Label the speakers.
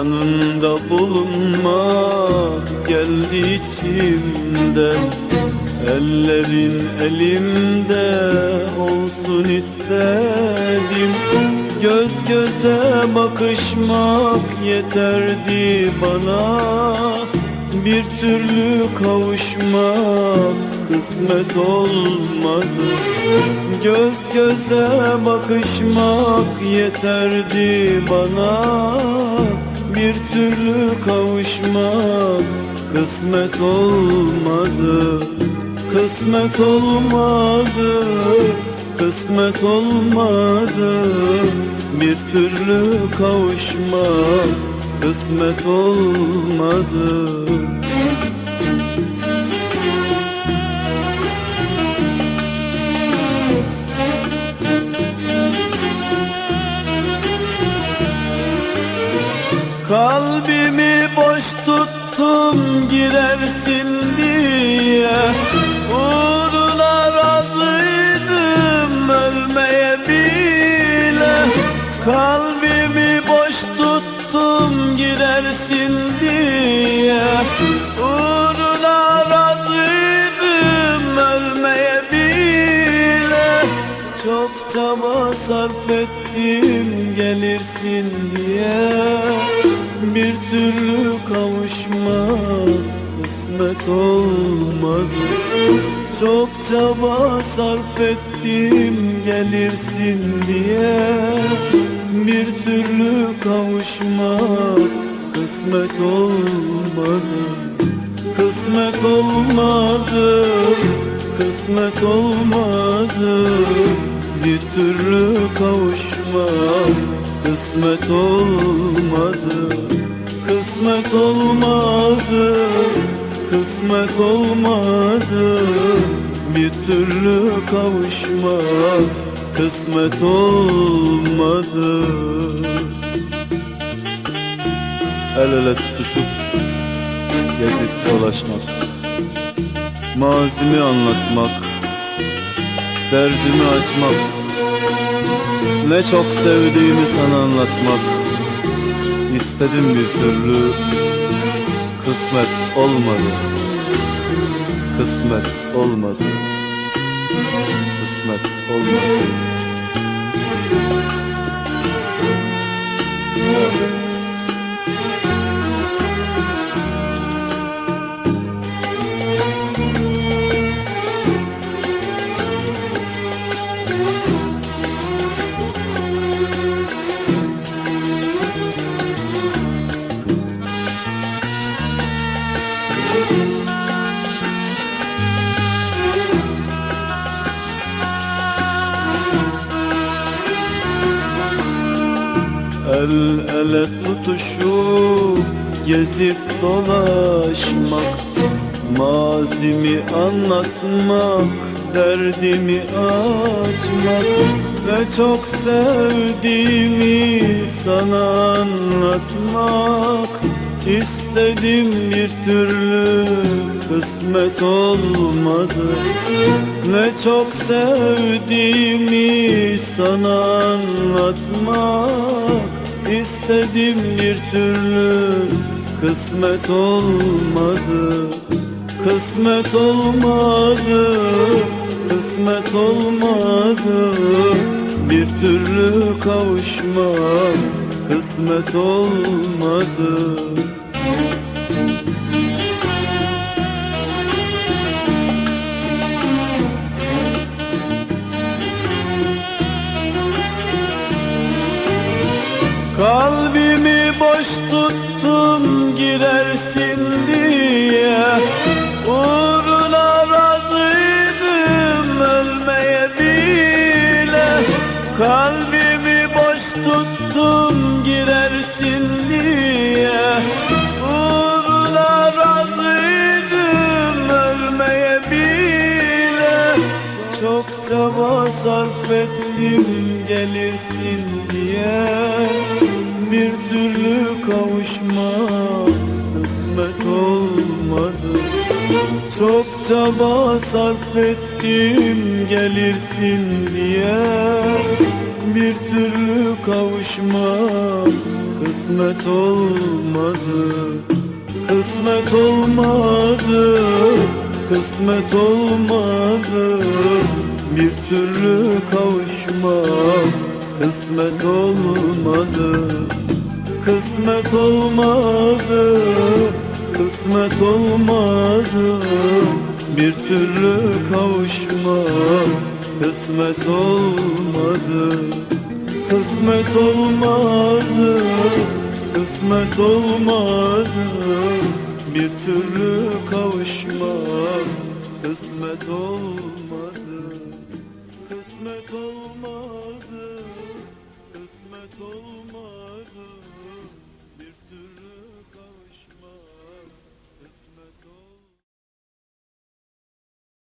Speaker 1: Yanında bulunmak geldi içimden. Ellerin elimde olsun istedim. Göz göze bakışmak yeterdi bana. Bir türlü kavuşmak kısmet olmadı. Göz göze bakışmak yeterdi bana Bir türlü kavuşmak kısmet olmadı Kısmet olmadı, kısmet olmadı. Bir türlü kavuşmak kısmet olmadı Kalbimi boş tuttum girersin diye. Uğruna razıydım ölmeye bile. Kalbimi boş tuttum girersin diye. Uğruna razıydım ölmeye bile. Çok çaba sarf ettim gelirsin diye Bir türlü kavuşma kısmet olmadı. Çok çaba sarf ettim gelirsin diye. Bir türlü kavuşma kısmet olmadı. Kısmet olmadı, kısmet olmadı. Bir türlü kavuşma kısmet olmadı Kısmet olmadı, kısmet olmadı. Bir türlü kavuşma kısmet olmadı. El ele tutuşup gezip dolaşmak Mazimi anlatmak Derdimi açmak Ne çok sevdiğimi sana anlatmak İstedim bir türlü. Kısmet olmadı. Kısmet olmadı. Kısmet olmadı El ele tutuşup gezip dolaşmak Mazimi anlatmak, derdimi açmak Ve çok sevdiğimi sana anlatmak. İstedim bir türlü kısmet olmadı Ne çok sevdiğimi sana anlatmak İstedim bir türlü. Kısmet olmadı. Kısmet olmadı, kısmet olmadı. Bir türlü kavuşma kısmet olmadı Kalbimi boş tuttum girersin diye. Uğruna çaba sarf ettim gelirsin diye. Bir türlü kavuşma kısmet olmadı. Çok çaba sarf ettim gelirsin diye. Bir türlü kavuşma kısmet olmadı. Kısmet olmadı Kısmet olmadı Bir türlü kavuşmak Kısmet olmadı. Kısmet olmadı. Kısmet olmadı. Bir türlü kavuşmak Kısmet olmadı. Kısmet olmadı. Kısmet olmadı. Bir türlü kavuşmak Kısmet olmadı Kısmet olmadı, kısmet olmadı.